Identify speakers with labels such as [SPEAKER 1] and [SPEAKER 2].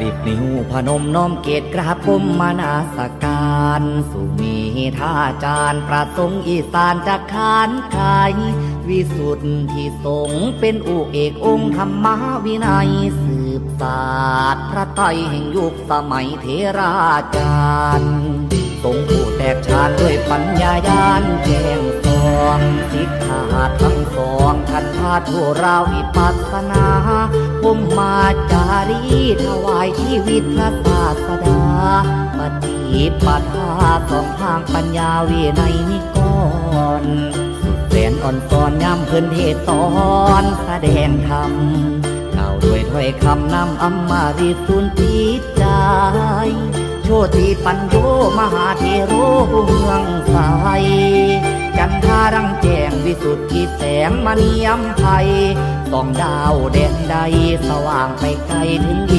[SPEAKER 1] สิบนิ้วพนมน้อมเกตกราบก้มมานาสการสุมีท่าจารย์ประสงค์อีสานจักขานกายวิสุทธิสงฆ์เป็นอุเอกองค์ธรรมวินัยสืบศาสตร์พระไตรแห่งยุคสมัยเทราจารย์ทรงผู้แตกฉานด้วยปัญญายานแจ้งสองสิกขาทั้งสองทันพาทุราวิปัสสนาผมมาจารีถวาย ชีวิตพระศาสดาปฏิปทาสองทางปัญญาวินัยนิกรสุดแสนอ่อนตอนย้ำเพิ่นเทศตอนแสดงธรรมกล่าวด้วยถ้อยคำนำอำมาริสุนติใจโชติปัญโยมหาเทโรเมืองสายจันทารังแจงวิสุทธิแสงมณียมไพส่องดาวเด่นใดสว่างไปไกลถึงวิ